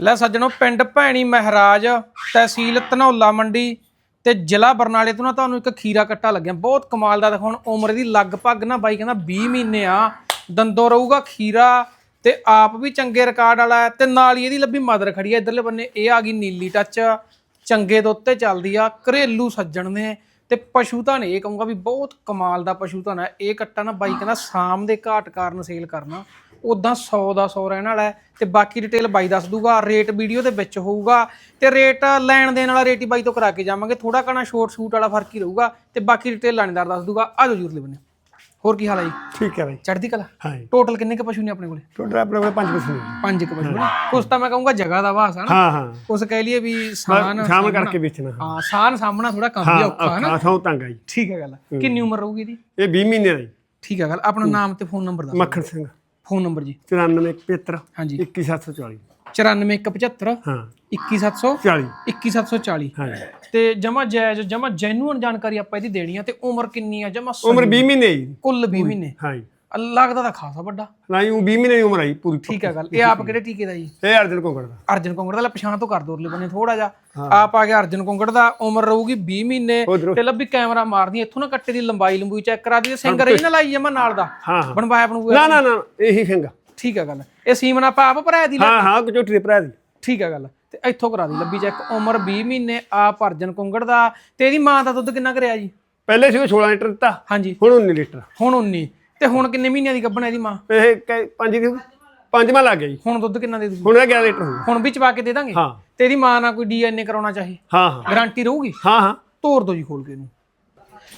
ਲੈ ਸੱਜਣੋ, ਪਿੰਡ ਭੈਣੀ ਮਹਿਰਾਜ, ਤਹਿਸੀਲ ਧਨੌਲਾ ਮੰਡੀ ਤੇ ਜ਼ਿਲ੍ਹਾ ਬਰਨਾਲੇ ਤੋਂ ਨਾ ਤੁਹਾਨੂੰ ਇੱਕ ਖੀਰਾ ਕੱਟਾ ਲੱਗਿਆ। ਬਹੁਤ ਕਮਾਲ ਦਾ, ਦੇਖੋ ਹੁਣ ਉਮਰ ਦੀ ਲਗਭਗ ਨਾ ਬਾਈ ਕਹਿੰਦਾ 20 ਮਹੀਨੇ ਆ। ਦੰਦੋ ਰਹੂਗਾ ਖੀਰਾ ਤੇ ਆਪ ਵੀ ਚੰਗੇ ਰਿਕਾਰਡ ਵਾਲਾ ਹੈ ਤੇ ਨਾਲ ਹੀ ਇਹਦੀ ਲੱਭੀ ਮਦਰ ਖੜੀ ਆ ਇਧਰਲੇ ਬੰਨੇ ਇਹ ਆ ਗਈ ਨੀਲੀ ਟੱਚ, ਚੰਗੇ ਦੁੱਧ ਤੇ ਚੱਲਦੀ ਆ, ਘਰੇਲੂ ਸੱਜਣ ਨੇ ਤੇ ਪਸ਼ੂ ਧਨ ਇਹ ਕਹੂੰਗਾ ਵੀ ਬਹੁਤ ਕਮਾਲ ਦਾ ਪਸ਼ੂ ਧਨ ਹੈ ਇਹ ਕੱਟਾ ਨਾ ਬਾਈ ਕਹਿੰਦਾ ਸ਼ਾਮ ਦੇ ਘਾਟ ਕਾਰਨ ਸੇਲ ਕਰਨਾ। ਉਦਾਂ 100 ਦਾ 100 ਰਹਿਣ ਵਾਲਾ ਹੈ ਤੇ ਬਾਕੀ ਡਿਟੇਲ ਬਾਈ ਦੱਸ ਦੂਗਾ। ਰੇਟ ਵੀਡੀਓ ਦੇ ਵਿੱਚ ਹੋਊਗਾ ਤੇ ਰੇਟ ਲੈਣ ਦੇਣ ਵਾਲਾ ਰੇਟ ਹੀ ਬਾਈ ਤੋਂ ਕਰਾ ਕੇ ਜਾਵਾਂਗੇ। ਥੋੜਾ ਕਣਾ ਸ਼ੋਰਟ ਸ਼ੂਟ ਵਾਲਾ ਫ਼ਰਕ ਹੀ ਰਹੂਗਾ ਤੇ ਬਾਕੀ ਡਿਟੇਲ ਲਾਣੇਦਾਰ ਦੱਸ ਦੂਗਾ। ਆਜੋ ਜੂਰ ਲੈ ਬੰਨੇ। ਹੋਰ ਕੀ ਹਾਲ ਹੈ ਜੀ? ਠੀਕ ਹੈ ਬਾਈ। ਚੜ੍ਹਦੀ ਕਲਾ? ਹਾਂ ਟੋਟਲ ਕਿੰਨੇ ਕ ਪਸ਼ੂ ਨੇ ਆਪਣੇ ਕੋਲੇ? ਟੋਟਲ ਆਪਣੇ ਕੋਲ ਪੰਜ ਪਸ਼ੂ ਨੇ। ਪੰਜ ਕ ਪਸ਼ੂ ਨੇ। ਕੁਛ ਤਾਂ ਮੈਂ ਕਹੂੰਗਾ ਜਗ੍ਹਾ ਦਾ ਵਾਸ ਆ ਨਾ। ਹਾਂ ਹਾਂ। ਕੁਛ ਕਹਿ ਲਈਏ ਵੀ ਸਾਨ ਸ਼ਾਮ ਕਰਕੇ ਵੇਚਣਾ ਹਾਂ। ਸਾਨ ਸਾਹਮਣਾ ਥੋੜਾ ਕੰਮ ਹਾਂ ਔਖਾ ਹੈ ਨਾ। ਹਾਂ ਤੰਗ ਆਈ ਠੀਕ ਹੈ ਗੱਲ। ਕਿੰਨੀ ਉਮਰ ਰਹੂਗੀ ਇਹਦੀ? ਇਹ 20 ਮਹੀਨੇ ਦਾ। ਠੀਕ ਹੈ ਗੱਲ। ਆਪਣਾ ਨਾਮ ਤੇ ਫੋਨ ਨੰਬਰ ਦੱਸ ਮੱਖਣ ਸਿੰਘ। ਫੋਨ ਨੰਬਰ ਜੀ। 94 75 ਹਾਂਜੀ। 21740 94175 ਹਾਂ। 21700 40 21740 ਹਾਂ ਜੀ। ਤੇ ਜਮਾ ਜਾਇਜ਼ ਜਮਾ ਜੈਨੂਅਨ ਜਾਣਕਾਰੀ ਆਪਾਂ ਇਹਦੀ ਦੇਣੀ ਆ ਤੇ ਉਮਰ ਕਿੰਨੀ ਆ? ਜਮਾ ਉਮਰ 20 ਮਹੀਨੇ ਜੀ। ਕੁੱਲ 20 ਮਹੀਨੇ। ਹਾਂ ਜੀ ਲੱਗਦਾ ਤਾਂ ਖਾਸਾ ਵੱਡਾ। ਨਹੀਂ ਉਹ 20 ਮਹੀਨੇ ਦੀ ਉਮਰ ਆਈ ਪੂਰੀ। ਠੀਕ ਹੈ ਗੱਲ। ਇਹ ਆਪ ਕਿਹੜੇ ਟੀਕੇ ਦਾ ਜੀ? ਇਹ ਅਰਜਨ ਕੋਂਗੜ ਦਾ। ਅਰਜਨ ਕੰਗੜ ਦਾ ਲੈ ਪਛਾਣ ਤੋਂ ਕਰ ਦੋ ਉਰਲੇ ਬੰਨੇ ਥੋੜਾ ਜਿਹਾ। ਆਪ ਆ ਗਿਆ ਅਰਜਨ ਕੰਗੜ ਦਾ ਉਮਰ ਰਹੂਗੀ 20 ਮਹੀਨੇ। ਉਧਰੋਂ ਤੇ ਲੱਭੀ ਕੈਮਰਾ ਮਾਰਦੀ ਇੱਥੋਂ ਨਾ ਕੱਟੇ ਦੀ ਲੰਬਾਈ ਲੰਬੂਈ ਚੈੱਕ ਕਰਾ ਦੀ ਸਿੰਗਰ ਹੀ ਨਾ ਲਾਈ ਜਮਾ ਨਾਲ ਦਾ। ਹਾਂ ਹਾਂ। ਬਣਵਾਇਆ ਬਣੂਗਾ ਨਾ ਨਾ ਨਾ ਇਹੀ ਸਿੰਘ ਠੀਕ ਹੈ ਗੱਲ। ਇਹ ਸੀਮਨ ਆਪਾਂ ਆਪ ਭਰਾਇਆ ਦੀ ਹਾਂ ਹਾਂ ਕਚੋਟੀ ਦੇ ਭਰਾ ਦੀ। ਠੀਕ ਹੈ ਗੱਲ। ਤੇ ਇੱਥੋਂ ਕਰਾ ਦੀ ਲੱਭੀ ਚੈੱਕ ਉਮਰ 20 ਮਹੀਨੇ ਆਪ ਅਰਜਨ ਕੰਗੜ ਦਾ। ਤੇ ਇਹਦੀ ਮਾਂ ਦਾ ਦੁੱਧ ਕਿੰਨਾ ਕਰਿਆ ਜੀ? ਪਹਿਲੇ ਸੀ ਉਹ 16 ਲੀਟਰ ਦਿੱਤਾ। ਹਾਂਜੀ। ਹੁਣ 19 ਲੀਟਰ। ਹੁਣ 19 ਤੇ ਹੁਣ ਕਿੰਨੇ ਮਹੀਨਿਆਂ ਦੀ ਗੱਭਣ ਹੈ ਇਹਦੀ ਮਾਂ? ਇਹ ਕ- ਪੰਜ ਦੀ ਪੰਜਵਾਂ ਲੱਗ ਗਿਆ ਜੀ। ਹੁਣ ਦੁੱਧ ਕਿੰਨਾ ਦੇ ਦੂ ਹੁਣ ਇਹ 11 ਲੀਟਰ ਹੁਣ ਵੀ ਚਵਾ ਕੇ ਦੇ ਦਾਂਗੇ? ਹਾਂ। ਤੇ ਇਹਦੀ ਮਾਂ ਨਾਲ ਕੋਈ ਡੀਐਨਏ ਕਰਾਉਣਾ ਚਾਹੀ? ਹਾਂ ਹਾਂ। ਗਾਰੰਟੀ ਰਹੂਗੀ? ਹਾਂ ਹਾਂ। ਤੋੜ ਦੋ ਜੀ ਖੋਲ ਕੇ ਇਹਨੂੰ।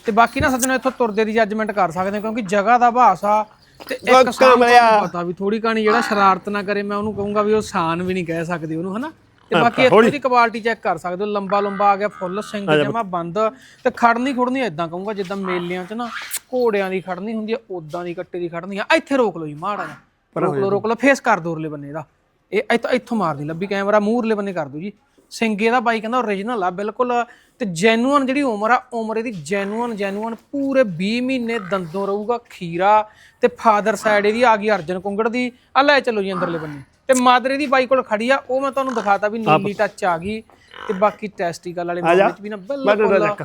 ਤੇ ਬਾਕੀ ਨਾ ਸੱਜਣੋ ਇੱਥੋਂ ਤੁਰਦੇ ਦੀ ਜੱਜਮੈਂਟ ਕਰ ਸਕਦੇ ਹੋ ਕਿਉਂਕਿ ਜਗ੍ਹਾ ਦਾ ਭਾਸ ਆ ਤੇ ਇੱਕ ਸਾਨ ਪਤਾ ਵੀ ਥੋੜੀ ਕਹਾਣੀ ਜਿਹੜਾ ਸ਼ਰਾਰਤ ਨਾ ਕਰੇ ਮੈਂ ਉਹਨੂੰ ਕਹੂੰਗਾ ਵੀ ਉਹ ਸਾਨ ਵੀ ਨਹੀਂ ਕਹਿ ਸਕਦੇ ਉਹਨੂੰ ਹਨਾ? ਤੇ ਬਾਕੀ ਇੱਥੋਂ ਦੀ ਕੁਆਲਿਟੀ ਚੈੱਕ ਕਰ ਸਕਦੇ ਹੋ। ਲੰਬਾ ਲੰਬਾ ਆ ਗਿਆ ਫੁੱਲ ਸਿੰਘ ਜਮਾ ਬੰਦ। ਤੇ ਖੜਨੀ ਖੁੜਨੀ ਇਦਾਂ ਕਹੂੰਗਾ ਜਿੱਦਾਂ ਮੇਲਿਆਂ 'ਚ ਨਾ ਘੋੜਿਆਂ ਦੀ ਖੜਨੀ ਹੁੰਦੀ ਆ ਉਦਾਂ ਦੀ ਕੱਟੇ ਦੀ ਖੜਨੀ ਆ। ਇੱਥੇ ਰੋਕ ਲਓ ਜੀ ਮਾੜਾ ਜਿਹਾ। ਰੋਕ ਲਓ ਰੋਕ ਲਓ ਫੇਸ ਕਰ ਦੋ ਉਰਲੇ ਬੰਨੇ ਦਾ। ਇਹ ਇੱਥੋਂ ਇੱਥੋਂ ਮਾਰਦੀ ਲੱਭੀ ਕੈਮਰਾ ਮੂਹਰਲੇ ਬੰਨੇ ਕਰ ਦੋ ਜੀ। ਸਿੰਗੇ ਦਾ ਬਾਈ ਕਹਿੰਦਾ ਓਰੀਜਨਲ ਆ ਬਿਲਕੁਲ। ਤੇ ਜੈਨੂਅਨ ਜਿਹੜੀ ਉਮਰ ਆ ਉਮਰ ਇਹਦੀ ਜੈਨੂਅਨ ਜੈਨੂਅਨ ਪੂਰੇ 20 ਮਹੀਨੇ ਦੰਦੋਂ ਰਹੂਗਾ ਖੀਰਾ। ਤੇ ਫਾਦਰ ਸਾਈਡ ਇਹਦੀ ਆ ਗਈ ਅਰਜਨ ਕੁੰਗੜ ਦੀ। ਆ ਲੈ ਚਲੋ ਜੀ ਅੰਦਰਲੇ ਬੰਨੇ। ਤੇ ਮਾਦਰ ਇਹਦੀ ਬਾਈ ਕੋਲ ਖੜੀ ਆ ਉਹ ਮੈਂ ਤੁਹਾਨੂੰ ਦਿਖਾਤਾ ਵੀ ਨੀਲੀ ਟੱਚ ਆ ਗਈ ਤੇ ਬਾਕੀ ਟੈਸਟੀਕਲ ਵਾਲੇ ਮਾਮਲੇ ਵਿੱਚ ਵੀ ਨਾ ਬਿਲਕੁਲ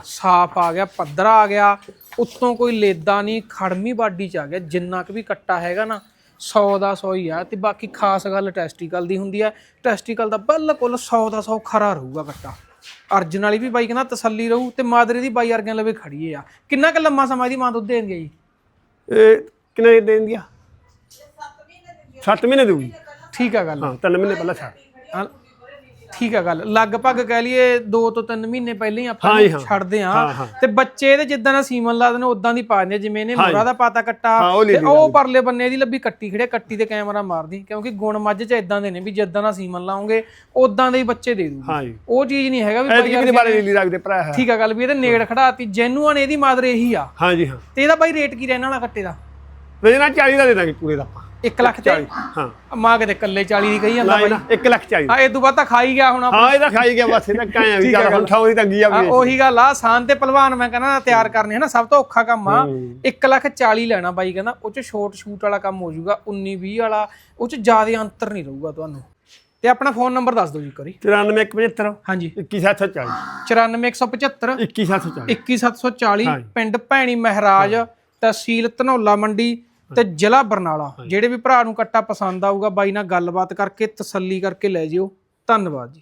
ਸਾਫ਼ ਆ ਗਿਆ ਪੱਧਰਾ ਆ ਗਿਆ ਉੱਤੋਂ ਕੋਈ ਲੇਦਾ ਨਹੀਂ ਖੜਮੀ ਬਾਡੀ ਚ ਆ ਗਿਆ ਜਿੰਨਾ ਕੁ ਵੀ ਕੱਟਾ ਹੈਗਾ ਨਾ 100 ਦਾ 100 ਹੀ ਆ ਤੇ ਬਾਕੀ ਖਾਸ ਗੱਲ ਟੈਸਟੀਕਲ ਦੀ ਹੁੰਦੀ ਆ ਟੈਸਟੀਕਲ ਦਾ ਬਿਲਕੁਲ 100 ਦਾ 100 ਖਰਾ ਰਹੂਗਾ ਕੱਟਾ। ਅਰਜਨ ਵਾਲੀ ਵੀ ਬਾਈ ਕਹਿੰਦਾ ਤਸੱਲੀ ਰਹੂ ਤੇ ਮਾਦਰੇ ਦੀ ਬਾਈ ਵਰਗਿਆਂ ਲਵੇ ਖੜੀ ਆ। ਕਿੰਨਾ ਕੁ ਲੰਮਾ ਸਮਾਂ ਦੀ ਮਾਂ ਦੁੱਧ ਦੇਣ ਗਈ ਇਹ ਕਿੰਨੇ ਦੇਣ ਦਿਆ 7 ਮਹੀਨੇ ਦੂਗੀ ਠੀਕ ਆ ਗੱਲ। ਹਾਂ 3 ਮਹੀਨੇ ਪਹਿਲਾਂ ਛੱਡ। ਹਾਂ, ਠੀਕ ਆ ਗੱਲ। ਲਗਭਗ ਕਹਿ ਲਈਏ 2 ਤੋਂ 3 ਮਹੀਨੇ ਪਹਿਲਾਂ ਹੀ ਆਪਾਂ ਹਾਂ ਜੀ, ਇਹਨੂੰ ਹਾਂ। ਛੱਡਦੇ ਆ ਹਾਂ, ਹਾਂ। ਤੇ ਬੱਚੇ ਇਹਦੇ ਜਿੱਦਾਂ ਦਾ ਸੀਮਨ ਲਾ ਦਿੰਦੇ ਉਦਾਂ ਦੀ ਪਾ ਦਿੰਦੇ ਆ, ਜਿਵੇਂ ਇਹਨੇ ਮੋਰਾ ਦਾ ਪਾਤਾ ਕੱਟਾ ਹਾਂ, ਉਹ ਤੇ ਨੀਲੀ ਉਹ ਪਰਲੇ ਬੰਨੇ ਇਹਦੀ ਲੱਭੀ ਕੱਟੀ ਖੜੇ ਕੱਟੀ ਤੇ ਕੈਮਰਾ ਮਾਰਦੀ ਕਿਉਂਕਿ ਗੁਣ ਮੱਝ ਚ ਇਦਾਂ ਦੇ ਨੇ ਵੀ ਜਿੱਦਾਂ ਦਾ ਸੀਮਨ ਲਾਉਂਗੇ ਉਦਾਂ ਦੇ ਹੀ ਬੱਚੇ ਦੇ ਦੂਗੀ। ਹਾਂ ਜੀ। ਉਹ ਚੀਜ਼ ਨਹੀਂ ਹੈਗਾ ਵੀ ਐਤਕੀ ਵੀ ਬਾਰੇ ਲੀਲੀ ਰੱਖਦੇ ਭਰਾ ਹੈ। ਠੀਕ ਆ ਗੱਲ ਵੀ ਇਹਦੇ ਨੇੜ ਖੜਾਤੀ ਜੈਨੂਅਨ ਇਹਦੀ ਮਾਦਰ ਇਹੀ ਆ। ਹਾਂ ਜੀ ਹਾਂ। ਤੇ ਇਹਦਾ ਬਾਈ ਰੇਟ ਕੀ ਰਹਿਣ ਵਾਲਾ ਕੱਟੇ ਦਾ? ਵਜੇ ਨਾਲ 40 ਦਾ ਦੇ ਦਾਂਗੇ ਪੂਰੇ ਦਾ ਆਪਾਂ। 1 ਲੱਖ ਤੇ? ਹਾਂ। ਮਾਂ ਕਿਤੇ ਕੱਲੇ 40 ਦੀ ਕਹੀ ਜਾਂਦਾ ਨਾ 1 ਲੱਖ 40 ਹਾਂ ਇਹ ਤੋਂ ਬਾਅਦ ਤਾਂ ਖਾ ਹੀ ਗਿਆ ਹੁਣ ਆਪਾਂ। ਹਾਂ ਇਹਦਾ ਖਾਈ ਗਿਆ ਬਸ ਇਹਦਾ ਕਾਇਆ ਵੀ ਚੱਲ ਹੁਣ ਠਾਉ ਦੀ ਤੰਗੀ ਆ ਆ, ਵੀ ਉਹੀ ਗੱਲ ਆ ਸਾਨ ਤੇ ਪਹਿਲਵਾਨ ਮੈਂ ਕਹਿੰਦਾ ਤਿਆਰ ਕਰਨੇ ਹਨਾ ਸਭ ਤੋਂ ਔਖਾ ਕੰਮ ਆ। 1 ਲੱਖ 40 ਲੈਣਾ ਬਾਈ ਕਹਿੰਦਾ ਉਹ ਚ ਸ਼ੋਰਟ ਸ਼ੂਟ ਵਾਲਾ ਕੰਮ ਹੋ ਜਾਊਗਾ 19 20 ਵਾਲਾ ਉਹ ਚ ਜ਼ਿਆਦਾ ਅੰਤਰ ਨਹੀਂ ਰਹੂਗਾ ਤੁਹਾਨੂੰ। ਤੇ ਆਪਣਾ ਫੋਨ ਨੰਬਰ ਦੱਸ ਦਿਓ ਜੀ ਕਰੀ 94175 ਹਾਂਜੀ। 21740 94175 21740 21740 ਪਿੰਡ ਭੈਣੀ ਮਹਾਰਾਜ ਤਹਿਸੀਲ ਧਨੌਲਾ ਮੰਡੀ ਤੇ ਜ਼ਿਲ੍ਹਾ ਬਰਨਾਲਾ ਜਿਹੜੇ ਵੀ ਭਰਾ ਨੂੰ ਕੱਟਾ ਪਸੰਦ ਆਊਗਾ ਬਾਈ ਨਾਲ ਗੱਲਬਾਤ ਕਰਕੇ ਤਸੱਲੀ ਕਰਕੇ ਲੈ ਜਿਓ। ਧੰਨਵਾਦ ਜੀ।